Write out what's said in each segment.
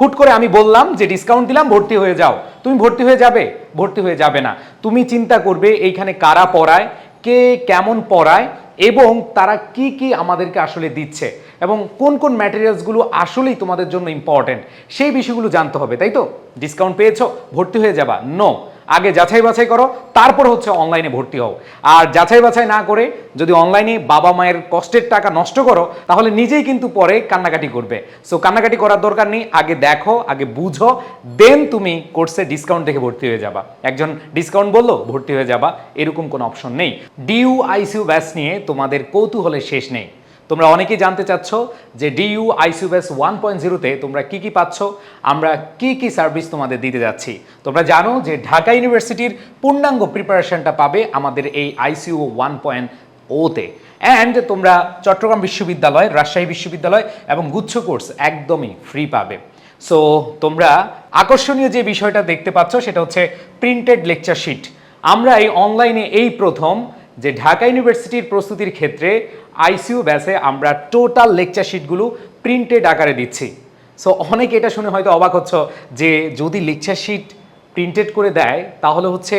হুট করে আমি বললাম যে ডিসকাউন্ট দিলাম, ভর্তি হয়ে যাও। তুমি ভর্তি হয়ে যাবে? ভর্তি হয়ে যাবে না। তুমি চিন্তা করবে এইখানে কারা পড়ায়, কে কেমন পড়ায় এবং তারা কি কি আমাদেরকে আসলে দিচ্ছে এবং কোন কোন ম্যাটেরিয়ালসগুলো আসলেই তোমাদের জন্য ইম্পর্টেন্ট সেই বিষয়গুলো জানতে হবে, তাই তো? ডিসকাউন্ট পেয়েছ, ভর্তি হয়ে যাবা। নো আগে যাচাই বাছাই করো, তারপর হচ্ছে অনলাইনে ভর্তি হও। আর যাচাই বাছাই না করে যদি অনলাইনে বাবা মায়ের কষ্টের টাকা নষ্ট করো, তাহলে নিজেই কিন্তু পরে কান্নাকাটি করবে। সো কান্নাকাটি করার দরকার নেই, আগে দেখো, আগে বুঝো দেন তুমি কোর্সে ডিসকাউন্ট দেখে ভর্তি হয়ে যাবা। একজন ডিসকাউন্ট বলল, ভর্তি হয়ে যাবা, এরকম কোনো অপশন নেই। ডিউ আইসিউ ব্যাস নিয়ে তোমাদের কৌতূহলের শেষ নেই। তোমরা অনেকেই জানতে চাচ্ছ যে ডিইউ আইসিউএস ওয়ান পয়েন্ট জিরোতে তোমরা কি কি পাচ্ছ, আমরা কি কি সার্ভিস তোমাদের দিতে যাচ্ছি। তোমরা জানো যে ঢাকা ইউনিভার্সিটির পূর্ণাঙ্গ প্রিপারেশনটা পাবে আমাদের এই আইসিউ ওয়ান পয়েন্ট ওতে অ্যান্ড তোমরা চট্টগ্রাম বিশ্ববিদ্যালয়, রাজশাহী বিশ্ববিদ্যালয় এবং গুচ্ছ কোর্স একদমই ফ্রি পাবে। সো তোমরা আকর্ষণীয় যে বিষয়টা দেখতে পাচ্ছ, সেটা হচ্ছে প্রিন্টেড লেকচার শিট আমরা এই অনলাইনে এই প্রথম যে ঢাকা ইউনিভার্সিটির প্রস্তুতির ক্ষেত্রে আইসিইউ ব্যাসে আমরা টোটাল লেকচার শিটগুলো প্রিন্টেড আকারে দিচ্ছি। সো অনেকে এটা শুনে হয়তো অবাক হচ্ছ যে যদি লেকচার শিট প্রিন্টেড করে দেয়, তাহলে হচ্ছে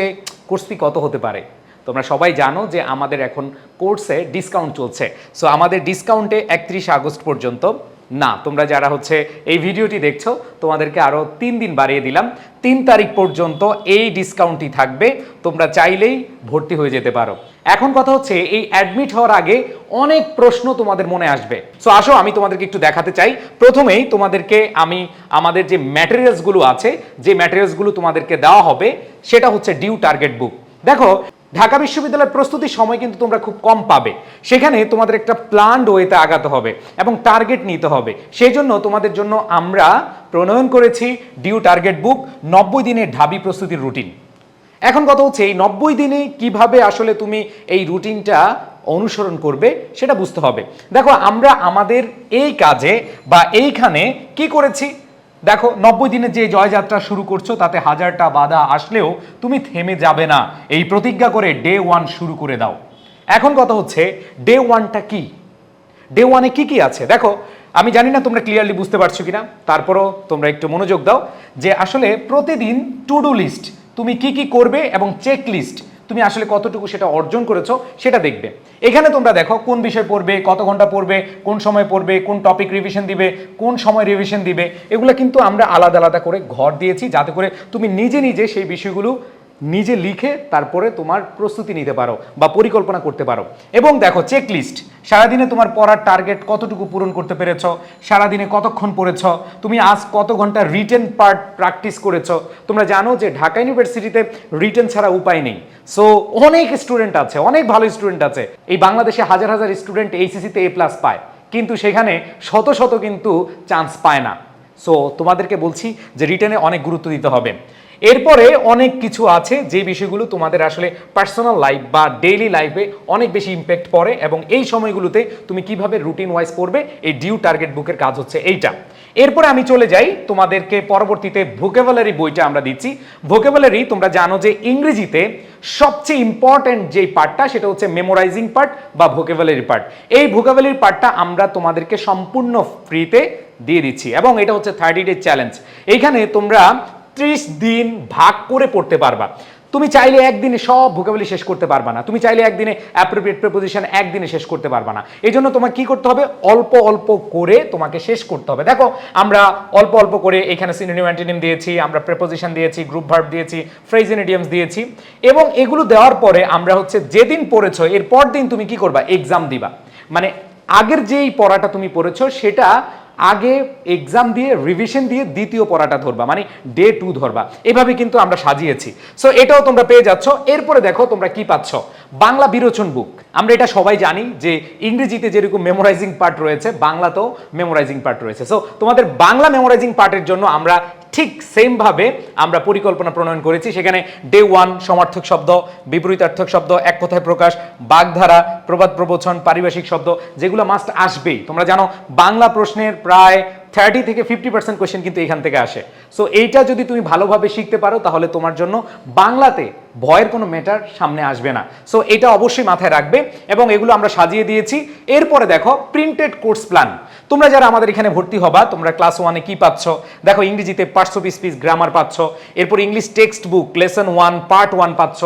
কোর্স ফি কত হতে পারে? তোমরা সবাই জানো যে আমাদের এখন কোর্সে ডিসকাউন্ট চলছে। সো আমাদের ডিসকাউন্টে একত্রিশ আগস্ট পর্যন্ত না, তোমরা যারা হচ্ছে এই ভিডিওটি দেখছ, তোমাদেরকে আরও তিন দিন বাড়িয়ে দিলাম। তিন তারিখ পর্যন্ত এই ডিসকাউন্টটি থাকবে, তোমরা চাইলেই ভর্তি হয়ে যেতে পারো। এখন কথা হচ্ছে, এই অ্যাডমিট হওয়ার আগে অনেক প্রশ্ন তোমাদের মনে আসবে। সো আসো, আমি তোমাদেরকে একটু দেখাতে চাই। প্রথমেই তোমাদেরকে আমি, আমাদের যে ম্যাটেরিয়ালসগুলো আছে, যে ম্যাটেরিয়ালসগুলো তোমাদেরকে দেওয়া হবে, সেটা হচ্ছে ডিউ টার্গেট বুক দেখো ঢাকা বিশ্ববিদ্যালয়ের প্রস্তুতির সময় কিন্তু তোমরা খুব কম পাবে। সেখানে তোমাদের একটা প্ল্যান্ড ওয়েতে আগাতে হবে এবং টার্গেট নিতে হবে। সেই জন্য তোমাদের জন্য আমরা প্রণয়ন করেছি ডিউ টার্গেট বুক নব্বই দিনের ঢাবি প্রস্তুতির রুটিন এখন কথা হচ্ছে এই নব্বই দিনে কীভাবে আসলে তুমি এই রুটিনটা অনুসরণ করবে সেটা বুঝতে হবে। দেখো, আমরা আমাদের এই কাজে বা এইখানে কি করেছি? দেখো, নব্বই দিনে যে জয়যাত্রা শুরু করছ, তাতে হাজারটা বাধা আসলেও তুমি থেমে যাবে না। এই প্রতিজ্ঞা করে ডে ওয়ান শুরু করে দাও। এখন কথা হচ্ছে ডে ওয়ানটা কি? ডে ওয়ানে কি কি আছে? দেখো, আমি জানি না তোমরা ক্লিয়ারলি বুঝতে পারছ কিনা, তারপরও তোমরা একটু মনোযোগ দাও যে আসলে প্রতিদিন টু ডু লিস্ট তুমি কি কি করবে এবং চেক লিস্ট তুমি আসলে কতটুকু সেটা অর্জন করেছ সেটা দেখবে। এখানে তোমরা দেখো কোন বিষয় পড়বে, কত ঘণ্টা পড়বে, কোন সময় পড়বে, কোন টপিক রিভিশন দিবে, কোন সময় রিভিশন দিবে, এগুলো কিন্তু আমরা আলাদা আলাদা করে ঘর দিয়েছি যাতে করে তুমি নিজে নিজে সেই বিষয়গুলো নিজে লিখে তারপরে তোমার প্রস্তুতি নিতে পারো বা পরিকল্পনা করতে পারো। এবং দেখো চেক লিস্ট সারাদিনে তোমার পড়ার টার্গেট কতটুকু পূরণ করতে পেরেছ, সারাদিনে কতক্ষণ পড়েছ, তুমি আজ কত ঘণ্টা রিটেন পার্ট প্র্যাকটিস করেছ, তোমরা জানো যে ঢাকা ইউনিভার্সিটিতে রিটেন ছাড়া উপায় নেই। সো অনেক স্টুডেন্ট আছে, অনেক ভালো স্টুডেন্ট আছে। এই বাংলাদেশে হাজার হাজার স্টুডেন্ট এইচএসিতে এ প্লাস পায়। কিন্তু সেখানে শত শত কিন্তু চান্স পায় না। সো তোমাদেরকে বলছি যে রিটেনে অনেক গুরুত্ব দিতে হবে। এরপরে অনেক কিছু আছে যে বিষয়গুলো তোমাদের আসলে পার্সোনাল লাইফ বা ডেইলি লাইফে অনেক বেশি ইম্প্যাক্ট পড়ে এবং এই সময়গুলোতে তুমি কীভাবে রুটিন ওয়াইজ করবে, এই ডিউ টার্গেট বুকের কাজ হচ্ছে এইটা। এরপরে আমি চলে যাই, তোমাদেরকে পরবর্তীতে ভোকেবুলারি বইটা আমরা দিচ্ছি। ভোকেবুলারি তোমরা জানো যে ইংরেজিতে সবচেয়ে ইম্পর্ট্যান্ট যেই পার্টটা সেটা হচ্ছে মেমোরাইজিং পার্ট বা ভোকেবুলারি পার্ট এই ভোকেবুলারি পার্টটা আমরা তোমাদেরকে সম্পূর্ণ ফ্রিতে দিয়ে দিচ্ছি এবং এটা হচ্ছে থার্টি ডে চ্যালেঞ্জ এইখানে তোমরা ত্রিশ দিন ভাগ করে পড়তে পারবা। তুমি চাইলে একদিনে সব ভোকাবলি শেষ করতে পারবা না। তুমি চাইলে একদিনে অ্যাপ্রোপ্রিয়েট প্রেপোজিশন একদিনে শেষ করতে পারবা না। এই জন্য তোমাকে কি করতে হবে? অল্প অল্প করে তোমাকে শেষ করতে হবে। দেখো, আমরা অল্প অল্প করে এখানে সিনোনিম অ্যান্টিনিম দিয়েছি, আমরা প্রেপোজিশন দিয়েছি গ্রুপ ভার্ব দিয়েছি ফ্রেজেন ইডিয়ামস দিয়েছি। এবং এগুলো দেওয়ার পরে আমরা হচ্ছে যেদিন পড়েছো এর পর দিন তুমি কি করবা? এক্সাম দিবা। মানে আগের যেই পড়াটা তুমি পড়েছো, সেটা আগে এক্সাম দিয়ে রিভিশন দিয়ে দ্বিতীয় পড়াটা ধরবা মানে ডে টু ধরবা। এভাবে কিন্তু আমরা সাজিয়েছি। সো এটাও তোমরা পেয়ে যাচ্ছ। এরপরে দেখো তোমরা কি পাচ্ছ। বাংলা বিরোচন বুক আমরা এটা সবাই জানি যে ইংরেজিতে যেরকম মেমোরাইজিং পার্ট রয়েছে, বাংলাতেও মেমোরাইজিং পার্ট রয়েছে। সো তোমাদের বাংলা মেমোরাইজিং পার্টের জন্য আমরা ঠিক সেমভাবে আমরা পরিকল্পনা প্রণয়ন করেছি। সেখানে ডে ওয়ান সমার্থক শব্দ, বিপরীতার্থক শব্দ, এক কথায় প্রকাশ, বাগধারা, প্রবাদ প্রবচন, পারিভাষিক শব্দ, যেগুলো মাস্ট আসবেই। তোমরা জানো, বাংলা প্রশ্নের প্রায় থার্টি থেকে ফিফটি পার্সেন্ট কোয়েশ্চেন কিন্তু এখান থেকে আসে। সো এইটা যদি তুমি ভালোভাবে শিখতে পারো, তাহলে তোমার জন্য বাংলাতে ভয়ের কোনো ম্যাটার সামনে আসবে না। সো এটা অবশ্যই মাথায় রাখবে এবং এগুলো আমরা সাজিয়ে দিয়েছি। এরপরে দেখো প্রিন্টেড কোর্স প্ল্যান তোমরা যারা আমাদের এখানে ভর্তি হবা, তোমরা ক্লাস ওয়ানে কি পাচ্ছ? দেখো, ইংরেজিতে পার্টস অফ পিস গ্রামার পাচ্ছ। এরপর English text book lesson one part one পাচ্ছ।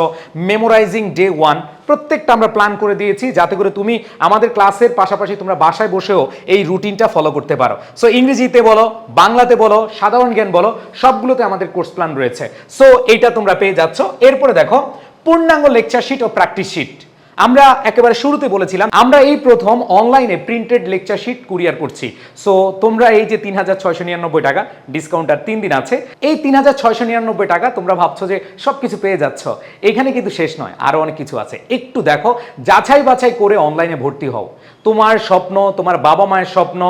মেমোরাইজিং ডে ওয়ান প্রত্যেকটা আমরা প্ল্যান করে দিয়েছি যাতে করে তুমি আমাদের ক্লাসের পাশাপাশি তোমরা বাসায় বসেও এই রুটিনটা ফলো করতে পারো। সো ইংরেজিতে বলো, বাংলাতে বলো, সাধারণ জ্ঞান বলো, সবগুলোতে আমাদের কোর্স প্ল্যান রয়েছে। সো এইটা তোমরা পেয়ে যাচ্ছ। এরপরে দেখো, পূর্ণাঙ্গ লেকচার শিট ও প্র্যাকটিস শিট আমরা একেবারে শুরুতে বলেছিলাম, আমরা এই প্রথম অনলাইনে প্রিন্টেড লেকচার শিট কুরিয়ার করছি। সো তোমরা এই যে তিন হাজার ছয়শো নিরানব্বই টাকা ডিসকাউন্ট আর তিন দিন আছে, এই তিন হাজার ছয়শো নিরানব্বই টাকা তোমরা ভাবছ যে সব কিছু পেয়ে যাচ্ছ। এখানে কিন্তু শেষ নয় আরও অনেক কিছু আছে। একটু দেখো, যাচাই বাছাই করে অনলাইনে ভর্তি হও। তোমার স্বপ্ন, তোমার বাবা মায়ের স্বপ্ন,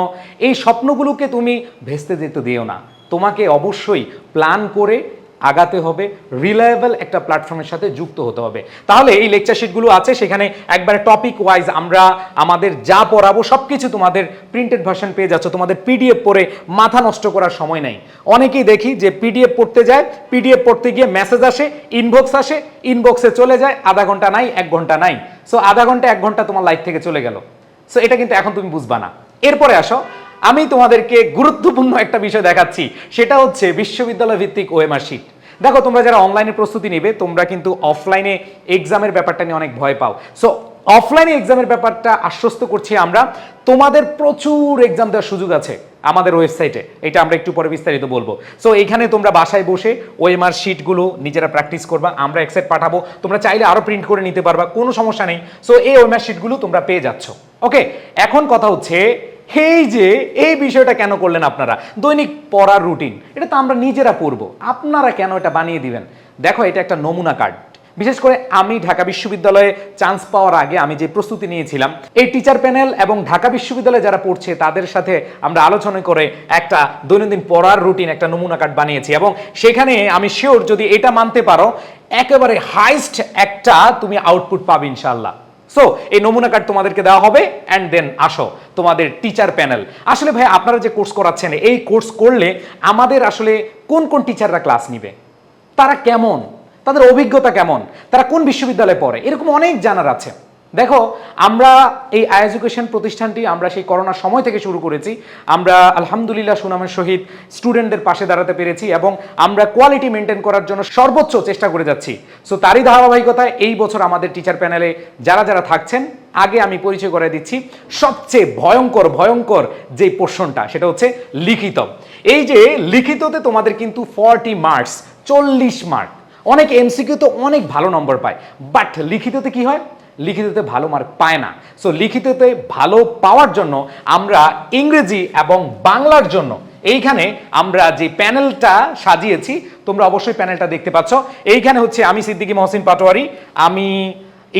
এই স্বপ্নগুলোকে তুমি ভেস্তে যেতে দিও না। তোমাকে অবশ্যই প্ল্যান করে আগাতে হবে রিলায়েবল একটা প্ল্যাটফর্মের সাথে যুক্ত হতে হবে। তাহলে এই লেকচার শিটগুলো আছে, সেখানে একবারে টপিক ওয়াইজ আমরা আমাদের যা পড়াবো সব কিছু তোমাদের প্রিন্টেড ভার্সন পেয়ে যাচ্ছ, তোমাদের পিডিএফ পড়ে মাথা নষ্ট করার সময় নেই। অনেকেই দেখি যে পিডিএফ পড়তে যায় পিডিএফ পড়তে গিয়ে মেসেজ আসে ইনবক্স আসে ইনবক্সে চলে যায়, আধা ঘণ্টা নাই, এক ঘণ্টা নাই। সো আধা ঘণ্টা, এক ঘণ্টা তোমার লাইফ থেকে চলে গেল। সো এটা কিন্তু এখন তুমি বুঝবা না। এরপরে আসো আমি তোমাদেরকে গুরুত্বপূর্ণ একটা বিষয় দেখাচ্ছি। সেটা হচ্ছে বিশ্ববিদ্যালয় ভিত্তিক ওএমআর শিট দেখো, তোমরা যারা অনলাইনে প্রস্তুতি নেবে, তোমরা কিন্তু অফলাইনে এক্সামের ব্যাপারটা নিয়ে অনেক ভয় পাও। সো অফলাইনে এক্সামের ব্যাপারটা আশ্বস্ত করছি আমরা। তোমাদের প্রচুর এক্সাম দেওয়ার সুযোগ আছে আমাদের ওয়েবসাইটে এটা আমরা একটু পরে বিস্তারিত বলব। সো এখানে তোমরা বাসায় বসে ওএমআর শিটগুলো নিজেরা প্র্যাকটিস করবা, আমরা একসাইট পাঠাবো। তোমরা চাইলে আরও প্রিন্ট করে নিতে পারবা, কোনো সমস্যা নেই। সো এই ওএমআর শিটগুলো তোমরা পেয়ে যাচ্ছ। ওকে এখন কথা হচ্ছে এই যে, এই বিষয়টা কেন করলেন আপনারা? দৈনিক পড়ার রুটিন, এটা তো আমরা নিজেরা পড়ব। আপনারা কেন এটা বানিয়ে দিবেন? দেখো, এটা একটা নমুনা কার্ড। বিশেষ করে আমি ঢাকা বিশ্ববিদ্যালয়ে চান্স পাওয়ার আগে আমি যে প্রস্তুতি নিয়েছিলাম, এই টিচার প্যানেল এবং ঢাকা বিশ্ববিদ্যালয়ে যারা পড়ছে, তাদের সাথে আমরা আলোচনা করে একটা দৈনন্দিন পড়ার রুটিন, একটা নমুনা কার্ড বানিয়েছি। এবং সেখানে আমি শিওর যদি এটা মানতে পারো, একেবারে হাইস্ট একটা তুমি আউটপুট পাবে ইনশাল্লাহ সো এই নমুনা কার্ড তোমাদেরকে দেওয়া হবে অ্যান্ড দেন আসো তোমাদের টিচার প্যানেল আসলে ভাই আপনারা যে কোর্স করাচ্ছেন, এই কোর্স করলে আমাদের আসলে কোন কোন টিচাররা ক্লাস নিবে? তারা কেমন? তাদের অভিজ্ঞতা কেমন? তারা কোন বিশ্ববিদ্যালয়ে পড়ে? এরকম অনেক জানার আছে। দেখো, আমরা এই আই এডুকেশন প্রতিষ্ঠানটি আমরা সেই করোনার সময় থেকে শুরু করেছি। আমরা আলহামদুলিল্লাহ সুনামের সহিত স্টুডেন্টদের পাশে দাঁড়াতে পেরেছি এবং আমরা কোয়ালিটি মেনটেন করার জন্য সর্বোচ্চ চেষ্টা করে যাচ্ছি। সো তারই ধারাবাহিকতায় এই বছর আমাদের টিচার প্যানেলে যারা যারা থাকছেন, আগে আমি পরিচয় করে দিচ্ছি, সবচেয়ে ভয়ঙ্কর ভয়ঙ্কর যে পোর্শনটা সেটা হচ্ছে লিখিত। এই যে লিখিততে তোমাদের কিন্তু ফর্টি মার্কস চল্লিশ মার্ক অনেক এমসিকিউ তো অনেক ভালো নম্বর পায় বাট লিখিততে কি হয়? লিখিততে ভালো মার্ক পায় না। সো লিখিততে ভালো পাওয়ার জন্য আমরা ইংরেজি এবং বাংলার জন্য এইখানে আমরা যে প্যানেলটা সাজিয়েছি, তোমরা অবশ্যই প্যানেলটা দেখতে পাচ্ছ। এইখানে হচ্ছে আমি সিদ্দিকি মহসিন পাটোয়ারি, আমি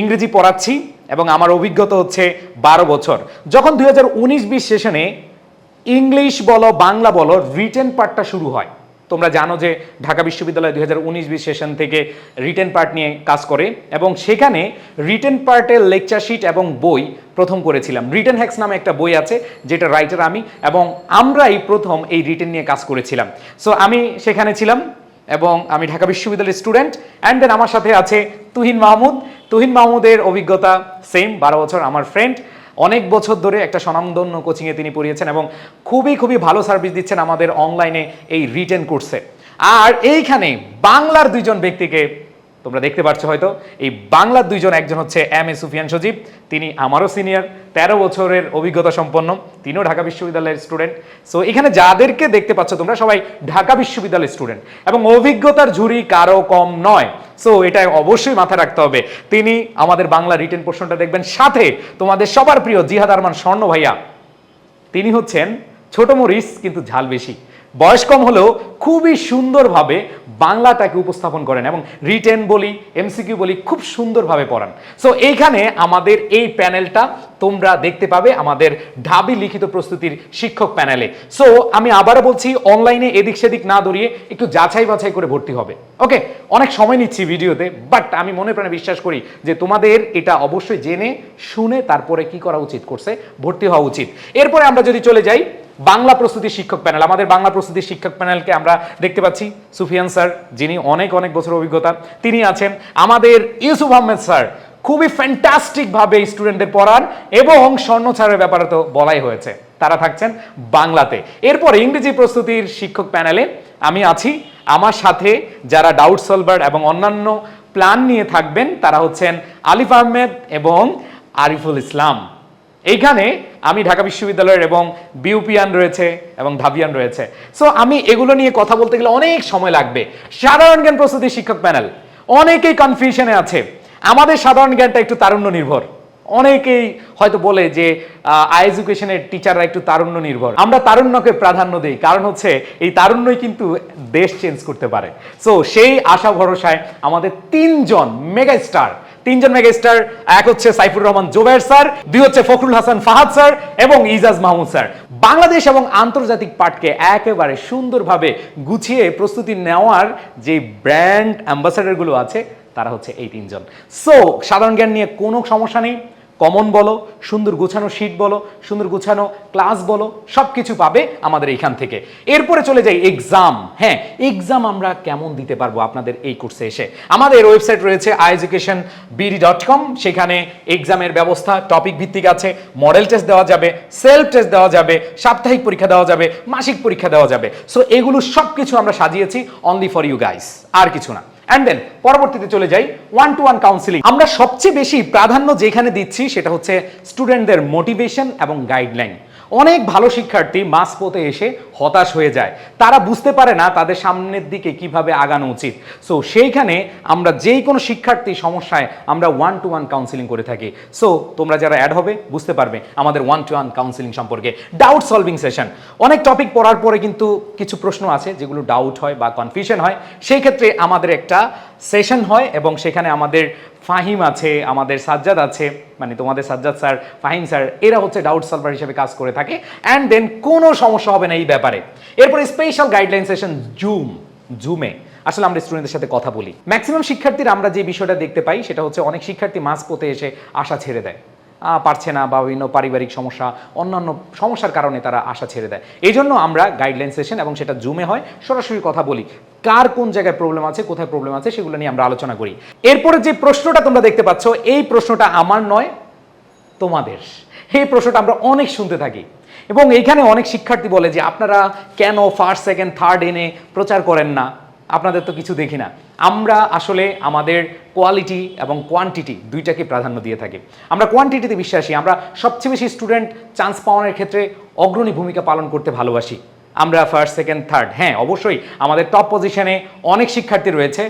ইংরেজি পড়াচ্ছি এবং আমার অভিজ্ঞতা হচ্ছে বারো বছর। যখন দুই হাজার উনিশ বিশ সেশনে ইংলিশ বলো, বাংলা বলো রিটেন পার্টটা শুরু হয়। তোমরা জানো যে ঢাকা বিশ্ববিদ্যালয় দুই হাজার উনিশ বিশ সেশন থেকে রিটেন পার্ট নিয়ে কাজ করে এবং সেখানে রিটেন পার্টের লেকচার শিট এবং বই প্রথম করেছিলাম। রিটেন হ্যাক্স নামে একটা বই আছে, যেটা রাইটার আমি, এবং আমরাই প্রথম এই রিটেন নিয়ে কাজ করেছিলাম। সো আমি সেখানে ছিলাম এবং আমি ঢাকা বিশ্ববিদ্যালয়ের স্টুডেন্ট অ্যান্ড দেন আমার সাথে আছে তুহিন মাহমুদ। তুহিন মাহমুদের অভিজ্ঞতা সেম বারো বছর আমার ফ্রেন্ড অনেক বছর ধরে একটা স্বনামধন্য কোচিংয়ে তিনি পড়িয়েছেন এবং খুবই খুবই ভালো সার্ভিস দিচ্ছেন আমাদের অনলাইনে এই রিটেন কোর্সে আর এইখানে বাংলার দুইজন ব্যক্তিকে তোমরা দেখতে পাচ্ছ হয়তো, এই বাংলার দুইজন, একজন হচ্ছে এম এ সুফিয়ান সজীব, তিনি আমারও সিনিয়র, তেরো বছরের অভিজ্ঞতা সম্পন্ন, তিনিও ঢাকা বিশ্ববিদ্যালয়ের স্টুডেন্ট। সো এখানে যাদেরকে দেখতে পাচ্ছ তোমরা সবাই ঢাকা বিশ্ববিদ্যালয়ের স্টুডেন্ট এবং অভিজ্ঞতার ঝুড়ি কারও কম নয়। সো এটা অবশ্যই মাথায় রাখতে হবে। তিনি আমাদের বাংলা রিটেন পোর্শনটা দেখবেন। সাথে তোমাদের সবার প্রিয় জিহাদ আরমান স্বর্ণ ভাইয়া, তিনি হচ্ছেন ছোট মরিচ কিন্তু ঝাল বেশি। বয়স কম হলেও খুবই সুন্দরভাবে বাংলাটাকে উপস্থাপন করেন এবং রিটেন বলি, এমসিকিউ বলি খুব সুন্দরভাবে পড়ান। সো এইখানে আমাদের এই প্যানেলটা তোমরা দেখতে পাবে আমাদের ঢাবি লিখিত প্রস্তুতির শিক্ষক প্যানেলে। সো আমি আবারও বলছি অনলাইনে এদিক সেদিক না দৌড়িয়ে একটু যাচাই বাছাই করে ভর্তি হবে। ওকে অনেক সময় নিচ্ছি ভিডিওতে বাট আমি মনে প্রাণে বিশ্বাস করি যে তোমাদের এটা অবশ্যই জেনে, শুনে তারপরে কি করা উচিত করছে ভর্তি হওয়া উচিত। এরপরে আমরা যদি চলে যাই বাংলা প্রস্তুতি শিক্ষক প্যানেল আমাদের বাংলা প্রস্তুতি শিক্ষক প্যানেলকে আমরা দেখতে পাচ্ছি। সুফিয়ান স্যার, যিনি অনেক অনেক বছর অভিজ্ঞতা, তিনি আছেন আমাদের ইউসুফ আহমেদ স্যার। খুবই ফ্যান্টাস্টিক ভাবে স্টুডেন্টদের পড়ান এবং স্বর্ণ ছাড়ের ব্যাপারে তো বলাই হয়েছে। তারা থাকছেন বাংলাতে। এরপর ইংরেজি প্রস্তুতির শিক্ষক প্যানেলে আমি আছি। আমার সাথে যারা ডাউট সলভার এবং অন্যান্য প্ল্যান নিয়ে থাকবেন, তারা হচ্ছেন আলিফ আহমেদ এবং আরিফুল ইসলাম। এইখানে আমি ঢাকা বিশ্ববিদ্যালয়ের এবং বিউপিয়ান রয়েছে এবং ধাবিয়ান রয়েছে। সো আমি এগুলো নিয়ে কথা বলতে গেলে অনেক সময় লাগবে। সাধারণ জ্ঞান প্রস্তুতি শিক্ষক প্যানেল। অনেকেই কনফিউশনে আছে। আমাদের সাধারণ জ্ঞানটা একটু তারুণ্য নির্ভর। অনেকেই হয়তো বলে যে আই এডুকেশনের টিচাররা একটু তারুণ্য নির্ভর। আমরা তারুণ্যকে প্রাধান্য দিই। কারণ হচ্ছে, এই তারুণ্যই কিন্তু দেশ চেঞ্জ করতে পারে। সো সেই আশা ভরসায় আমাদের তিনজন মেগা স্টার তিনজন মেগা স্টার এক হচ্ছে সাইফুর রহমান জোবের স্যার, দুই হচ্ছে ফখরুল হাসান ফাহাদ স্যার এবং ইজাজ মাহমুদ স্যার। বাংলাদেশ এবং আন্তর্জাতিক পাঠকে একেবারে সুন্দরভাবে গুছিয়ে প্রস্তুতি নেওয়ার যে ব্র্যান্ড অ্যাম্বাসাডারগুলো আছে, তারা হচ্ছে এই তিনজন। সো সাধারণ জ্ঞান নিয়ে কোনো সমস্যা নেই। কমন বলো, সুন্দর গুছানো শিট বলো, সুন্দর গুছানো ক্লাস বলো সব কিছু পাবে আমাদের এইখান থেকে। এরপরে চলে যাই এক্সাম হ্যাঁ এক্সাম আমরা কেমন দিতে পারব আপনাদের এই কোর্সে এসে? আমাদের ওয়েবসাইট রয়েছে I education BD dot com সেখানে এক্সামের ব্যবস্থা টপিক ভিত্তিক আছে মডেল টেস্ট দেওয়া যাবে সেলফ টেস্ট দেওয়া যাবে, সাপ্তাহিক পরীক্ষা দেওয়া যাবে, মাসিক পরীক্ষা দেওয়া যাবে। সো এগুলো সব কিছু আমরা সাজিয়েছি অনলি ফর ইউ গাইস আর কিছু না। অ্যান্ড দেন পরবর্তীতে চলে যাই ওয়ান টু ওয়ান কাউন্সিলিং আমরা সবচেয়ে বেশি প্রাধান্য যেখানে দিচ্ছি সেটা হচ্ছে স্টুডেন্টদের মোটিভেশন এবং গাইডলাইন অনেক ভালো শিক্ষার্থী মাস পথে এসে হতাশ হয়ে যায়। তারা বুঝতে পারে না তাদের সামনের দিকে কীভাবে আগানো উচিত। সো সেইখানে আমরা যেই কোনো শিক্ষার্থী সমস্যায় আমরা ওয়ান টু ওয়ান কাউন্সিলিং করে থাকি। সো তোমরা যারা অ্যাড হবে, বুঝতে পারবে আমাদের ওয়ান টু ওয়ান কাউন্সিলিং সম্পর্কে। ডাউট সলভিং সেশন অনেক টপিক পড়ার পরে কিন্তু কিছু প্রশ্ন আছে যেগুলো ডাউট হয় বা কনফিউশন হয়। সেই ক্ষেত্রে আমাদের একটা সেশন হয় এবং সেখানে আমাদের ফাহিম আছে, আমাদের সাজ্জাদ আছে মানে তোমাদের সাজ্জাদ স্যার, ফাহিম স্যার, এরা হচ্ছে ডাউট সলভার হিসেবে কাজ করে থাকে। অ্যান্ড দেন কোনো সমস্যা হবে না এই ব্যাপারে। এরপরে স্পেশাল গাইডলাইন সেশন জুম জুমে আসলে আমরা স্টুডেন্টদের সাথে কথা বলি। ম্যাক্সিমাম শিক্ষার্থীরা আমরা যে বিষয়টা দেখতে পাই, সেটা হচ্ছে অনেক শিক্ষার্থী মাস পথে এসে আশা ছেড়ে দেয়। পারছে না বা বিভিন্ন পারিবারিক সমস্যা, অন্যান্য সমস্যার কারণে তারা আশা ছেড়ে দেয়। এই জন্য আমরা গাইডলাইন সেশন এবং সেটা জুমে হয়। সরাসরি কথা বলি, কার কোন জায়গায় প্রবলেম আছে, কোথায় প্রবলেম আছে, সেগুলো নিয়ে আমরা আলোচনা করি। এরপরে যে প্রশ্নটা তোমরা দেখতে পাচ্ছ, এই প্রশ্নটা আমার নয়, তোমাদের। এই প্রশ্নটা আমরা অনেক শুনতে থাকি। এবং এইখানে অনেক শিক্ষার্থী বলে যে, আপনারা কেন ফার্স্ট সেকেন্ড থার্ড এনে প্রচার করেন না? আপনাদের তো কিছু দেখি না। আমরা আসলে আমাদের কোয়ালিটি এবং কোয়ান্টিটি দুইটাকে প্রাধান্য দিয়ে থাকি। আমরা কোয়ান্টিটিতে বিশ্বাসী, আমরা সবচেয়ে বেশি স্টুডেন্ট চান্স পাওয়ানোর ক্ষেত্রে অগ্রণী ভূমিকা পালন করতে ভালোবাসি। আমরা ফার্স্ট সেকেন্ড থার্ড হ্যাঁ অবশ্যই আমাদের টপ পজিশনে অনেক শিক্ষার্থী রয়েছে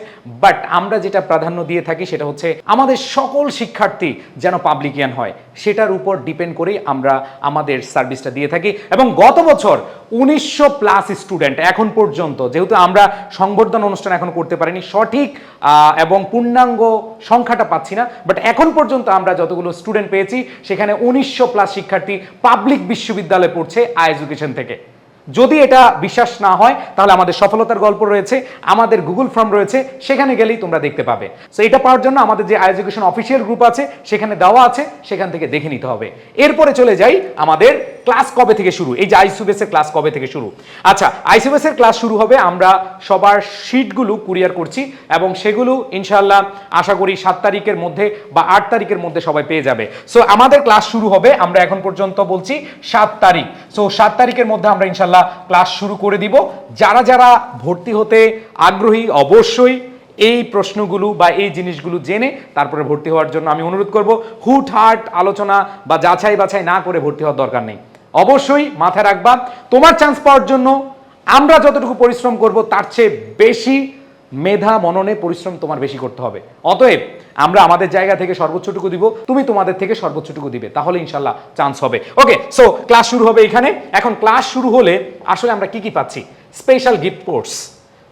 বাট আমরা যেটা প্রাধান্য দিয়ে থাকি সেটা হচ্ছে আমাদের সকল শিক্ষার্থী যেন পাবলিকিয়ান হয়। সেটার উপর ডিপেন্ড করেই আমরা আমাদের সার্ভিসটা দিয়ে থাকি। এবং গত বছর উনিশশো প্লাস স্টুডেন্ট এখন পর্যন্ত, যেহেতু আমরা সংবর্ধন অনুষ্ঠান এখন করতে পারিনি, সঠিক এবং পূর্ণাঙ্গ সংখ্যাটা পাচ্ছি না বাট এখন পর্যন্ত আমরা যতগুলো স্টুডেন্ট পেয়েছি, সেখানে উনিশশো প্লাস শিক্ষার্থী পাবলিক বিশ্ববিদ্যালয়ে পড়ছে আই এডুকেশন থেকে। যদি এটা বিশ্বাস না হয়, তাহলে আমাদের সফলতার গল্প রয়েছে, আমাদের গুগল ফর্ম রয়েছে, সেখানে গেলেই তোমরা দেখতে পাবে। সো এটা পাওয়ার জন্য আমাদের যে এডুকেশন অফিসিয়াল গ্রুপ আছে, সেখানে দেওয়া আছে, সেখান থেকে দেখে নিতে হবে। এরপরে চলে যাই আমাদের ক্লাস কবে থেকে শুরু? এই যে আইসিউবেসের ক্লাস কবে থেকে শুরু? আচ্ছা আইসিউবেসের ক্লাস শুরু হবে, আমরা সবার শিটগুলো কুরিয়ার করছি, এবং সেগুলো ইনশাল্লাহ আশা করি সাত তারিখের মধ্যে বা আট তারিখের মধ্যে সবাই পেয়ে যাবে। সো আমাদের ক্লাস শুরু হবে, আমরা এখন পর্যন্ত বলছি সাত তারিখ। সো সাত তারিখের মধ্যে আমরা ইনশাল্লাহ ক্লাস শুরু করে দিব। যারা যারা ভর্তি হতে আগ্রহী, অবশ্যই এই প্রশ্নগুলো বা এই জিনিসগুলো জেনে তারপরে ভর্তি হওয়ার জন্য আমি অনুরোধ করব। হুট, হাট আলোচনা বা যাচাই বাছাই না করে ভর্তি হওয়ার দরকার নেই। অবশ্যই মাথায় রাখবা, তোমার চান্স পাওয়ার জন্য আমরা যতটুকু পরিশ্রম করব তার চেয়ে বেশি মেধা, মননে পরিশ্রম তোমার বেশি করতে হবে। অতএব, আমরা আমাদের জায়গা থেকে সর্বোচ্চটুকু দিব, তুমি তোমাদের থেকে সর্বোচ্চটুকু দিবে, তাহলে ইনশাল্লাহ চান্স হবে। ওকে সো ক্লাস শুরু হবে এখানে। এখন ক্লাস শুরু হলে আসলে আমরা কি কি পাচ্ছি? স্পেশাল গিফট কোর্স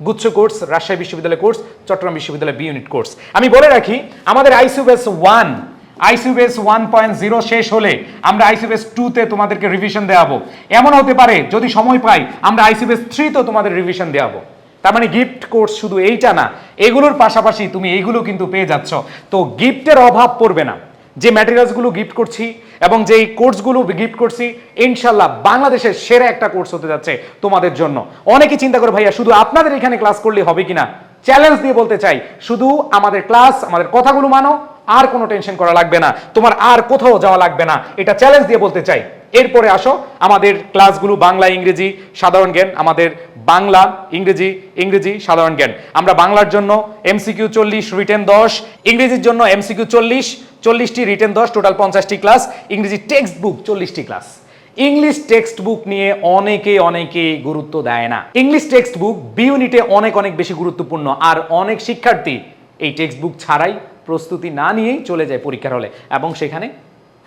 গুচ্ছ কোর্স রাজশাহী বিশ্ববিদ্যালয় কোর্স চট্টগ্রাম বিশ্ববিদ্যালয় বি ইউনিট কোর্স আমি বলে রাখি, আমাদের ICU base one ICU base one point zero শেষ হলে আমরা আইসিউবেস টুতে তোমাদেরকে রিভিশন দেওয়াবো এমন হতে পারে, যদি সময় পাই, আমরা আইসিউবেস থ্রিতেও তোমাদের রিভিশন দেওয়াবো তার মানে গিফট কোর্স শুধু এইটা না, এগুলোর পাশাপাশি তুমি এইগুলো কিন্তু পেয়ে যাচ্ছ। তো গিফটের অভাব পড়বে না। যে ম্যাটেরিয়ালসগুলো গিফট করছি এবং যেই কোর্সগুলো গিফট করছি, ইনশাল্লাহ বাংলাদেশের সেরা একটা কোর্স হতে যাচ্ছে তোমাদের জন্য। অনেকে চিন্তা করে, ভাইয়া, শুধু আপনাদের এখানে ক্লাস করলে হবে কিনা? চ্যালেঞ্জ দিয়ে বলতে চাই, শুধু আমাদের ক্লাস আমাদের কথাগুলো মানো, আর কোনো টেনশন করা লাগবে না। তোমার আর কোথাও যাওয়া লাগবে না। এটা চ্যালেঞ্জ দিয়ে বলতে চাই। এরপরে আসো, আমাদের ক্লাসগুলো বাংলা, ইংরেজি, সাধারণ জ্ঞান, আমাদের বাংলা, ইংরেজি ইংরেজি, সাধারণ জ্ঞান। আমরা বাংলার জন্য এমসিকিউ চল্লিশ রিটেন দশ, ইংরেজির জন্য এমসিকিউ চল্লিশ, চল্লিশটি রিটেন দশ টোটাল পঞ্চাশটি ক্লাস ইংরেজি টেক্সট বুক চল্লিশটি ক্লাস ইংলিশ টেক্সট বুক নিয়ে অনেকে অনেকে গুরুত্ব দেয় না। ইংলিশ টেক্সট বুক বি ইউনিটে অনেক অনেক বেশি গুরুত্বপূর্ণ, আর অনেক শিক্ষার্থী এই টেক্সট বুক ছাড়াই প্রস্তুতি না নিয়েই চলে যায় পরীক্ষার হলে, এবং সেখানে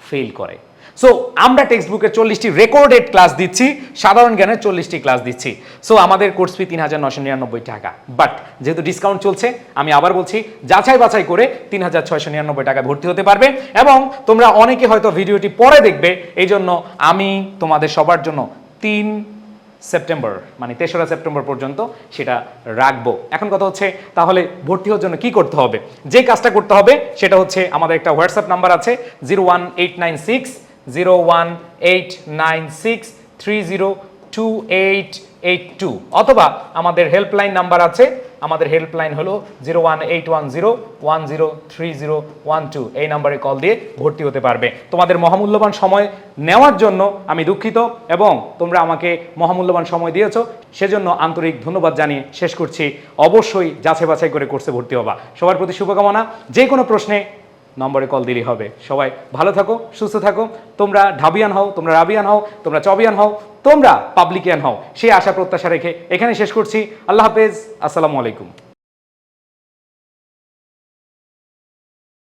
ফেল করে। সো আমরা টেক্সট বুকের চল্লিশটি রেকর্ডেড ক্লাস দিচ্ছি, সাধারণ জ্ঞানের চল্লিশটি ক্লাস দিচ্ছি। সো আমাদের কোর্স ফি তিন হাজার নশো নিরানব্বই টাকা। বাট যেহেতু ডিসকাউন্ট চলছে, আমি আবার বলছি, যাচাই বাছাই করে তিন হাজার ছয়শো নিরানব্বই টাকা ভর্তি হতে পারবে এবং তোমরা অনেকে হয়তো ভিডিওটি পরে দেখবে এই জন্য আমি তোমাদের সবার জন্য তিন সেপ্টেম্বর মানে তেসরা সেপ্টেম্বর পর্যন্ত সেটা রাখব। এখন কথা হচ্ছে, তাহলে ভর্তি হওয়ার জন্য কি করতে হবে? যে কাজটা করতে হবে, সেটা হচ্ছে আমাদের একটা হোয়াটসঅ্যাপ নাম্বার আছে zero one eight nine six zero one eight nine six three zero two eight eight two অথবা আমাদের হেল্পলাইন নাম্বার আছে, আমাদের হেল্পলাইন হলো zero one eight one zero one zero three zero one two এই নাম্বারে call দিয়ে ভর্তি হতে পারবে। তোমাদের মহামূল্যবান সময় নেওয়ার জন্য আমি দুঃখিত এবং তোমরা আমাকে মহামূল্যবান সময় দিয়েছ, সেজন্য আন্তরিক ধন্যবাদ জানিয়ে শেষ করছি। অবশ্যই যাচাই বাছাই করে কোর্সে ভর্তি হবা। সবার প্রতি শুভকামনা। যে কোনো প্রশ্নে নম্বরে কল দিলেই হবে। সবাই ভালো থাকো, সুস্থ থাকো। তোমরা ঢাবিয়ান হও, তোমরা রাবিয়ান হও, তোমরা চবিয়ান হও, তোমরা পাবলিকিয়ান হও। সেই আশা প্রত্যাশা রেখে এখানে শেষ করছি। আল্লাহ হাফেজ। আসসালামু আলাইকুম।